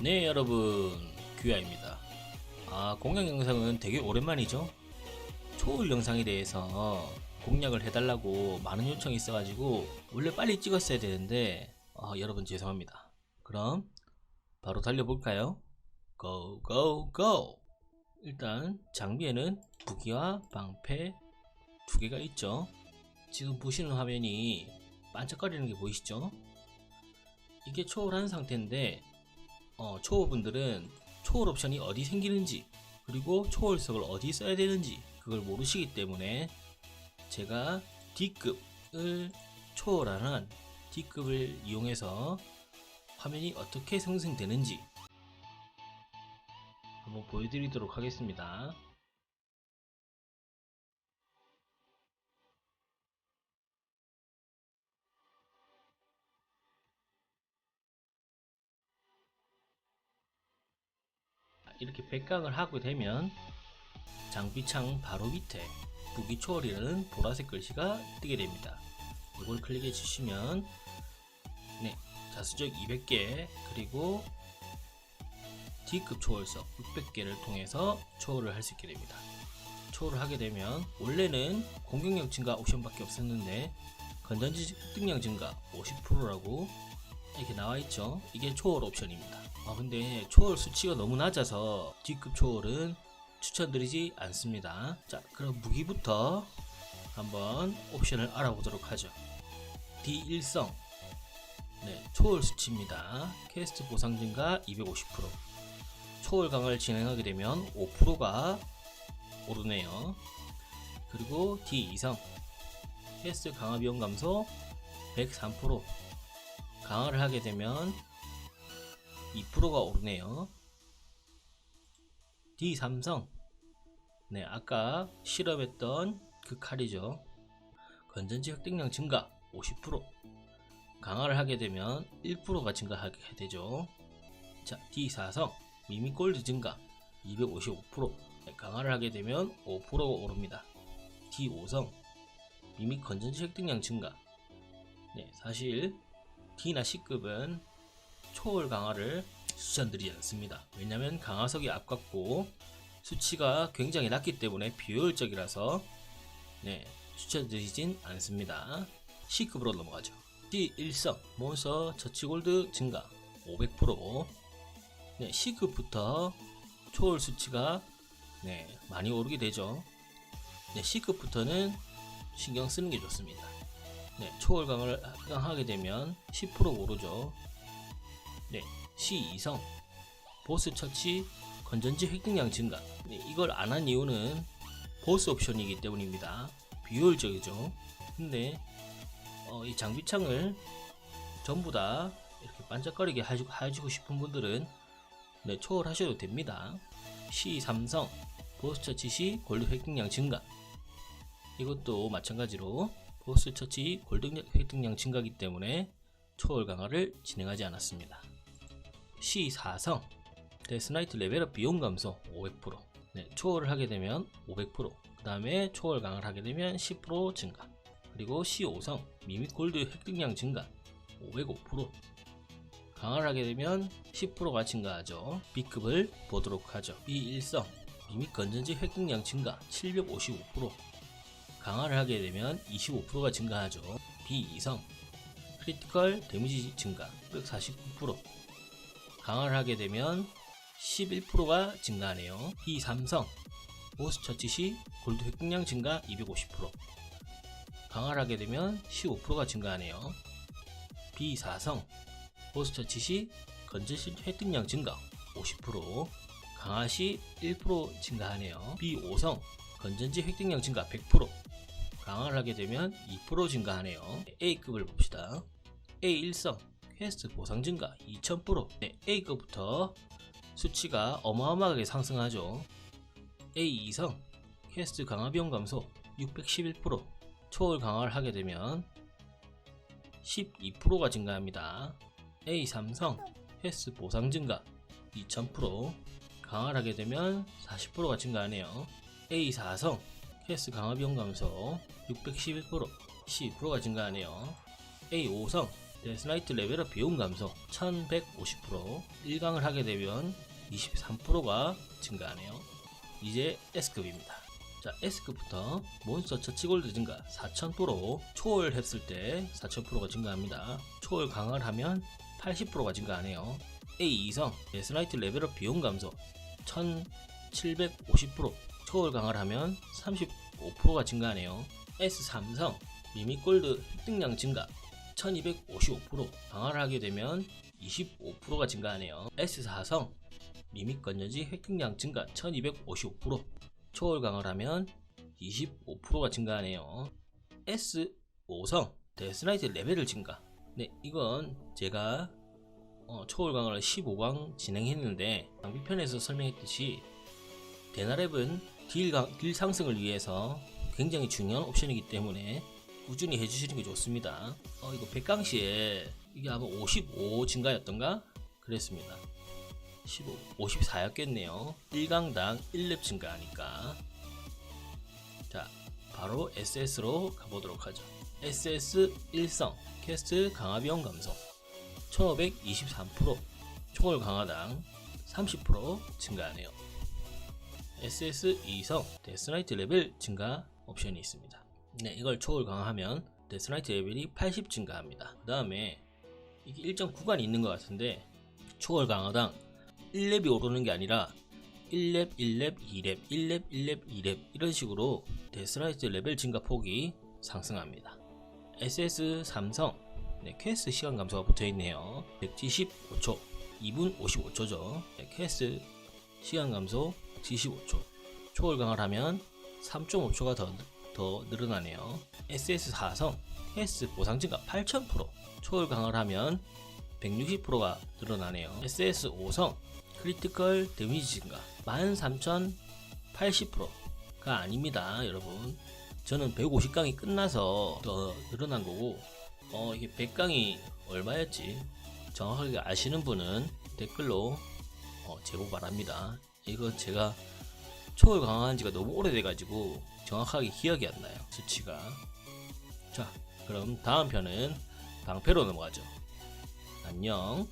네 여러분. 규야입니다. 아 공략 영상은 되게 오랜만이죠? 초월 영상에 대해서 공략을 해달라고 많은 요청이 있어가지고 원래 빨리 찍었어야 되는데 아, 여러분 죄송합니다. 그럼 바로 달려볼까요? 고고 고! 일단 장비에는 무기와 방패 두 개가 있죠? 지금 보시는 화면이 반짝거리는 게 보이시죠? 이게 초월한 상태인데 어, 초보분들은 초월 옵션이 어디 생기는지 그리고 초월석을 어디 써야 되는지 그걸 모르시기 때문에 제가 D급을 초월하는 D급을 이용해서 화면이 어떻게 생성되는지 한번 보여드리도록 하겠습니다. 이렇게 백강을 하게 되면 장비창 바로 밑에 무기 초월이라는 보라색 글씨가 뜨게 됩니다. 이걸 클릭해 주시면 네, 자수적 200개 그리고 D급 초월석 600개를 통해서 초월을 할 수 있게 됩니다. 초월을 하게 되면 원래는 공격력 증가 옵션밖에 없었는데 건전지 획득량 증가 50%라고 이렇게 나와 있죠. 이게 초월 옵션입니다. 아 근데 초월 수치가 너무 낮아서 D급 초월은 추천드리지 않습니다. 자 그럼 무기부터 한번 옵션을 알아보도록 하죠. D1성 네, 초월 수치입니다. 퀘스트 보상 증가 250% 초월 강화를 진행하게 되면 5%가 오르네요. 그리고 D2성 퀘스트 강화 비용 감소 103% 강화를 하게 되면 2%가 오르네요. D3성. 네, 아까 실험했던 그 칼이죠. 건전지 획득량 증가 50%. 강화를 하게 되면 1%가 증가하게 되죠. 자, D4성. 미미 골드 증가 255%. 네, 강화를 하게 되면 5%가 오릅니다. D5성. 미미 건전지 획득량 증가. 네, 사실 D나 C급은 초월 강화를 추천드리지 않습니다. 왜냐하면 강화석이 아깝고 수치가 굉장히 낮기 때문에 비효율적이라서 네, 추천드리진 않습니다. C급으로 넘어가죠. D1성 몬스터 저치골드 증가 500% 네, C급부터 초월 수치가 네, 많이 오르게 되죠. 네, C급부터는 신경 쓰는 게 좋습니다. 네, 초월 강화를 하게 되면 10% 오르죠. 네, C2성. 보스 처치 건전지 획득량 증가. 네, 이걸 안 한 이유는 보스 옵션이기 때문입니다. 비효율적이죠. 근데 어, 이 장비창을 전부 다 이렇게 반짝거리게 해주고, 해주고 싶은 분들은 네, 초월하셔도 됩니다. C3성 보스 처치 시 골드 획득량 증가. 이것도 마찬가지로 보스 처치 골드 획득량 증가이기 때문에 초월 강화를 진행하지 않았습니다. C4성. 데스나이트 레벨업 비용 감소 500% 네, 초월을 하게 되면 500%그 다음에 초월 강화를 하게 되면 10% 증가. 그리고 C5성. 미믹 골드 획득량 증가 505% 강화를 하게 되면 10%가 증가하죠. B급을 보도록 하죠. B1성. 미믹 건전지 획득량 증가 755% 강화를 하게 되면 25%가 증가하죠. B2성 크리티컬 데미지 증가 149% 강화를 하게 되면 11%가 증가하네요. B3성 보스 처치 시 골드 획득량 증가 250% 강화를 하게 되면 15%가 증가하네요. B4성 보스 처치 시 건전시 획득량 증가 50% 강화 시 1% 증가하네요. B5성 건전지 획득량 증가 100% 강화를 하게 되면 2% 증가하네요. A급을 봅시다. A1성 퀘스트 보상 증가 2000% 네, A급부터 수치가 어마어마하게 상승하죠. A2성 퀘스트 강화 비용 감소 611% 초월 강화를 하게 되면 12%가 증가합니다. A3성 퀘스트 보상 증가 2000% 강화를 하게 되면 40%가 증가하네요. A4성 퀘스트 강화 비용 감소 611% 12%가 증가하네요. A5성 데스나이트 레벨업 비용 감소 1150% 1강을 하게 되면 23%가 증가하네요. 이제 S급입니다. 자, S급부터 몬스터 처치골드 증가 4000% 초월 했을 때 4000%가 증가합니다. 초월 강화를 하면 80%가 증가하네요. A 이성 데스나이트 레벨업 비용 감소 1750% 초월 강화를 하면 35%가 증가하네요. S3성 미미골드 획득량 증가 1255% 강화를 하게 되면 25%가 증가하네요. S4성 미믹 건전지 획득량 증가 1255% 초월 강화를 하면 25%가 증가하네요. S5성 데스나이트 레벨을 증가 네 이건 제가 어, 초월 강화를 15강 진행했는데 장비편에서 설명했듯이 데나랩은 딜, 강- 딜 상승을 위해서 굉장히 중요한 옵션이기 때문에 꾸준히 해주시는 게 좋습니다. 어, 이거 100강 시에 이게 아마 55 증가였던가? 그랬습니다. 15, 54였겠네요. 1강당 1렙 증가하니까. 자, 바로 SS로 가보도록 하죠. SS 1성 캐스트 강화 비용 감소 1523% 초월 강화당 30% 증가하네요. SS 2성 데스나이트 레벨 증가 옵션이 있습니다. 네, 이걸 초월 강화하면 데스나이트 레벨이 80 증가합니다. 그 다음에 이게 일정 구간이 있는 것 같은데 초월 강화당 1렙이 오르는 게 아니라 1렙, 1렙, 2렙, 1렙, 1렙, 2렙 이런 식으로 데스나이트 레벨 증가 폭이 상승합니다. SS 삼성 네, 퀘스트 시간 감소가 붙어 있네요. 175초, 2분 55초죠. 네, 퀘스트 시간 감소 75초. 초월 강화를 하면 3.5초가 더, 더 늘어나네요. SS4성 퀘스트 보상 증가 8000%. 초월 강화를 하면 160%가 늘어나네요. SS5성 크리티컬 데미지 증가 13,080%가 아닙니다, 여러분. 저는 150강이 끝나서 더 늘어난 거고, 어, 이게 100강이 얼마였지? 정확하게 아시는 분은 댓글로 어, 제보 바랍니다. 이거 제가 초월 강화한 지가 너무 오래돼가지고 정확하게 기억이 안 나요. 수치가. 자, 그럼 다음 편은 방패로 넘어가죠. 안녕.